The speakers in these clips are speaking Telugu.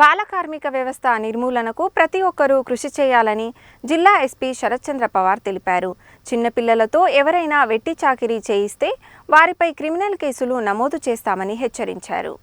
బాల కార్మిక వ్యవస్థ నిర్మూలనకు ప్రతి ఒక్కరూ కృషి చేయాలని జిల్లా ఎస్పీ శరత్చంద్ర పవార్ తెలిపారు. చిన్నపిల్లలతో ఎవరైనా వెట్టి చాకిరీ చేయిస్తే వారిపై క్రిమినల్ కేసులు నమోదు చేస్తామని హెచ్చరించారు.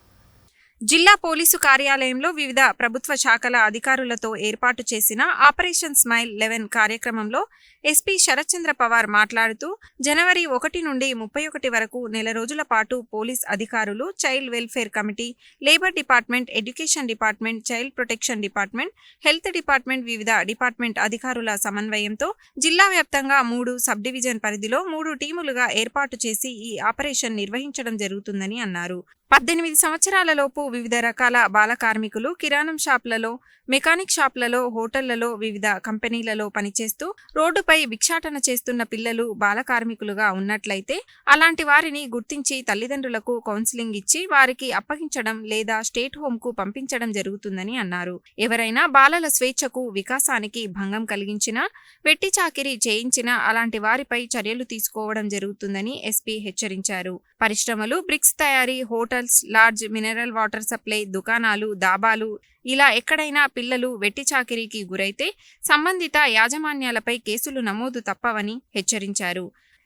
జిల్లా పోలీసు కార్యాలయంలో వివిధ ప్రభుత్వ శాఖల అధికారులతో ఏర్పాటు చేసిన ఆపరేషన్ స్మైల్ లెవెన్ కార్యక్రమంలో ఎస్పీ శరత్చంద్ర పవార్ మాట్లాడుతూ జనవరి ఒకటి నుండి ముప్పై ఒకటి వరకు నెల రోజుల పాటు పోలీస్ అధికారులు child welfare committee labour department education department child protection department health department వివిధ డిపార్ట్మెంట్ అధికారుల సమన్వయంతో జిల్లా వ్యాప్తంగా మూడు సబ్ డివిజన్ పరిధిలో మూడు టీములుగా ఏర్పాటు చేసి ఈ ఆపరేషన్ నిర్వహించడం జరుగుతుందని అన్నారు. పద్దెనిమిది సంవత్సరాలలోపు వివిధ రకాల బాల కార్మికులు కిరాణం షాప్లలో మెకానిక్ షాప్లలో హోటళ్ళలో వివిధ కంపెనీలలో పనిచేస్తూ రోడ్డుపై భిక్షాటన చేస్తున్న పిల్లలు బాల కార్మికులుగా ఉన్నట్లయితే అలాంటి వారిని గుర్తించి తల్లిదండ్రులకు కౌన్సిలింగ్ ఇచ్చి వారికి అప్పగించడం లేదా స్టేట్ హోంకు పంపించడం జరుగుతుందని అన్నారు. ఎవరైనా బాలల స్వేచ్ఛకు వికాసానికి భంగం కలిగించినా వెట్టి చాకిరీ చేయించినా అలాంటి వారిపై చర్యలు తీసుకోవడం జరుగుతుందని ఎస్పీ హెచ్చరించారు. పరిశ్రమలు బ్రిక్స్ తయారీ hotel hotels large mineral water supply దుకాణాలు దాబాలు ఇలా ఎక్కడైనా పిల్లలు వెట్టి చాకిరీకి గురైతే సంబంధిత యాజమాన్యాలపై కేసులు నమోదు తప్పవని హెచ్చరించారు.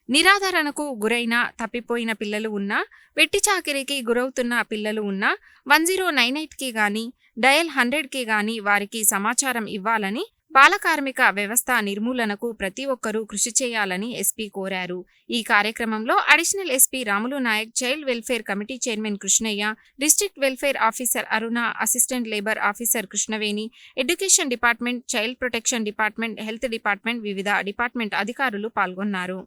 నిరాధారణకు గురైన తప్పిపోయిన పిల్లలు ఉన్నా వెట్టి చాకిరీకి గురవుతున్న పిల్లలు ఉన్నా వన్ జీరో నైన్ ఎయిట్కి గాని డయల్ హండ్రెడ్కి గాని వారికి సమాచారం ఇవ్వాలని బాలకార్మిక వ్యవస్థ నిర్మూలనకు ప్రతి ఒక్కరూ కృషి చేయాలని ఎస్పీ కోరారు. ఈ కార్యక్రమంలో additional SP Ramulu Nayak child welfare committee chairman Krishnaiah district welfare officer Aruna assistant labour officer Krishnaveni education department child protection department health department వివిధ డిపార్ట్మెంట్ అధికారులు పాల్గొన్నారు.